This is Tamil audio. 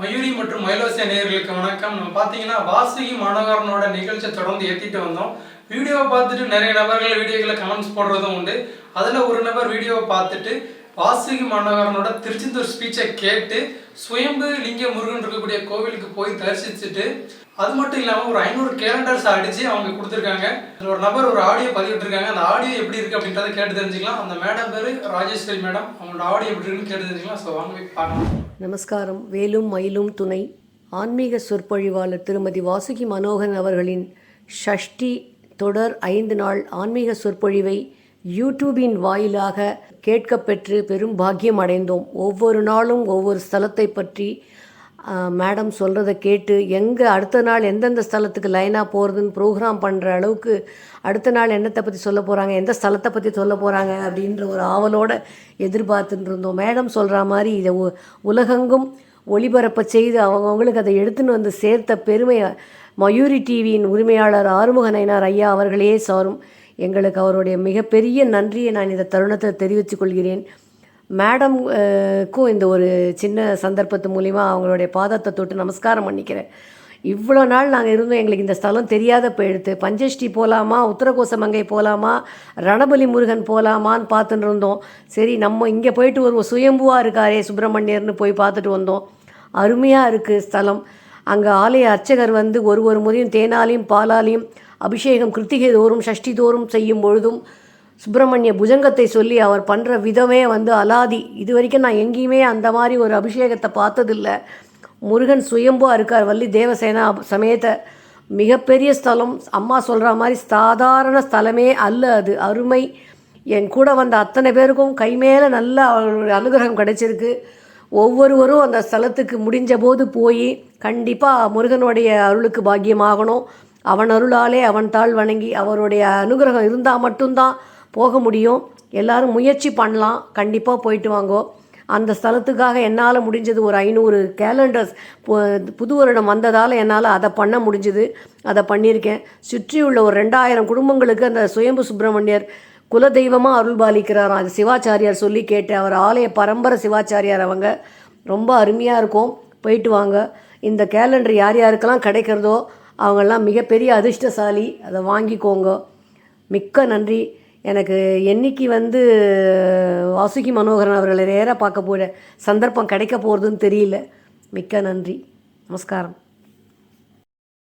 மயூரி மற்றும் மயிலோசிய நேயர்களுக்கு வணக்கம். நம்ம பார்த்தீங்கன்னா வாசுகி மாநகரனோட நிகழ்ச்சியை தொடர்ந்து ஏற்றிட்டு வந்தோம். வீடியோவை பார்த்துட்டு நிறைய நபர்கள் வீடியோக்களை கமெண்ட்ஸ் போடுறதும் உண்டு. அதில் ஒரு நபர் வீடியோவை பார்த்துட்டு வாசுகி மாநகரனோட திருச்செந்தூர் ஸ்பீச்சை கேட்டு சுயம்பு லிங்க முருகன் இருக்கக்கூடிய கோவிலுக்கு போய் தரிசிச்சுட்டு அது மட்டும் இல்லாமல் ஒரு ஐநூறு கேலண்டர்ஸ் அடித்து அவங்க கொடுத்துருக்காங்க. ஒரு நபர் ஒரு ஆடியோ பதிவிட்டுருக்காங்க. அந்த ஆடியோ எப்படி இருக்குது அப்படின்றத கேட்டு தெரிஞ்சுக்கலாம். அந்த மேடம் பேர் ராஜேஸ்வரி மேடம் அவங்களோட ஆடியோ எப்படி இருக்குன்னு கேட்டு தெரிஞ்சுக்கலாம். ஸோ வாங்க போய் பார்க்கலாம். நமஸ்காரம். வேலும் மயிலும் துணை. ஆன்மீக சொற்பொழிவாளர் திருமதி வாசுகி மனோகரன் அவர்களின் ஷஷ்டி தொடர் ஐந்து நாள் ஆன்மீக சொற்பொழிவை யூடியூபின் வாயிலாக கேட்கப்பெற்று பெரும் பாக்கியம் அடைந்தோம். ஒவ்வொரு நாளும் ஒவ்வொரு ஸ்தலத்தை பற்றி மேடம் சொல்கிறத கேட்டு எங்கே அடுத்த நாள் எந்தெந்த ஸ்தலத்துக்கு லைனாக போகிறதுன்னு ப்ரோக்ராம் பண்ணுற அளவுக்கு அடுத்த நாள் என்னத்தை பற்றி சொல்ல போகிறாங்க எந்த ஸ்தலத்தை பற்றி சொல்ல போகிறாங்க அப்படின்ற ஒரு ஆவலோடு எதிர்பார்த்துட்டு இருந்தோம். மேடம் சொல்கிற மாதிரி இதை உ- உலகெங்கும் ஒளிபரப்ப செய்து அவங்கவுங்களுக்கு அதை எடுத்துன்னு வந்து சேர்த்த பெருமை மயூரி டிவியின் உரிமையாளர் ஆறுமுக நயினார் ஐயா அவர்களே சாரும். எங்களுக்கு அவருடைய மிகப்பெரிய நன்றியை நான் இந்த தருணத்தை தெரிவித்துக் கொள்கிறேன். மேடம் இந்த ஒரு சின்ன சந்தர்ப்பத்து மூலிமா அவங்களுடைய பாதத்தை தொட்டு நமஸ்காரம் பண்ணிக்கிறேன். இவ்வளோ நாள் நாங்கள் இருந்தோம் எங்களுக்கு இந்த ஸ்தலம் தெரியாத போயிடுத்து பஞ்சஷ்டி போகலாமா உத்தரகோசமங்கை போகலாமா ரணபலி முருகன் போகலாமான்னு பார்த்துட்டு இருந்தோம். சரி நம்ம இங்கே போயிட்டு வருவோம். சுயம்புவாக இருக்காரே சுப்பிரமணியர்னு போய் பார்த்துட்டு வந்தோம். அருமையாக இருக்குது ஸ்தலம். அங்கே ஆலய அர்ச்சகர் வந்து ஒரு ஒரு முறையும் தேனாலையும் பாலாலையும் அபிஷேகம் கிருத்திகை தோறும் சஷ்டி தோறும் செய்யும் பொழுதும் சுப்பிரமணிய புஜங்கத்தை சொல்லி அவர் பண்ணுற விதமே வந்து அலாதி. இது வரைக்கும் நான் எங்கேயுமே அந்த மாதிரி ஒரு அபிஷேகத்தை பார்த்ததில்ல. முருகன் சுயம்புவாக இருக்கார் வள்ளி தேவசேனா சமேத. மிகப்பெரிய ஸ்தலம் அம்மா சொல்கிற மாதிரி சாதாரண ஸ்தலமே அல்ல அது. அருமை. என் கூட வந்த அத்தனை பேருக்கும் கை மேலே நல்ல அவர்களுடைய அனுகிரகம் கிடைச்சிருக்கு. ஒவ்வொருவரும் அந்த ஸ்தலத்துக்கு முடிஞ்ச போது போய் கண்டிப்பாக முருகனுடைய அருளுக்கு பாக்கியமாகணும். அவன் அருளாலே அவன் தாழ் வணங்கி அவருடைய அனுகிரகம் இருந்தால் மட்டும்தான் போக முடியும். எல்லாரும் முயற்சி பண்ணலாம். கண்டிப்பாக போயிட்டு வாங்கோ. அந்த ஸ்தலத்துக்காக என்னால் முடிஞ்சது ஒரு ஐநூறு கேலண்டர்ஸ் புது வருடம் வந்ததால் என்னால் அதை பண்ண முடிஞ்சது. அதை பண்ணியிருக்கேன். சுற்றியுள்ள ஒரு ரெண்டாயிரம் குடும்பங்களுக்கு அந்த சுயம்பு சுப்பிரமணியர் குலதெய்வமாக அருள் பாலிக்கிறாராம் அது சிவாச்சாரியார் சொல்லி கேட்டு அவர் ஆலய பரம்பரை சிவாச்சாரியார் அவங்க. ரொம்ப அருமையாக இருக்கும். போயிட்டு வாங்க. இந்த கேலண்டர் யார் யாருக்கெல்லாம் கிடைக்கிறதோ அவங்கெல்லாம் மிகப்பெரிய அதிர்ஷ்டசாலி. அதை வாங்கிக்கோங்க. மிக்க நன்றி. எனக்கு என்னைக்கு வந்து வாசுகி மனோகரன் அவர்களை நேராக பார்க்க போகிற சந்தர்ப்பம் கிடைக்க போகிறதுன்னு தெரியல. மிக்க நன்றி. நமஸ்காரம்.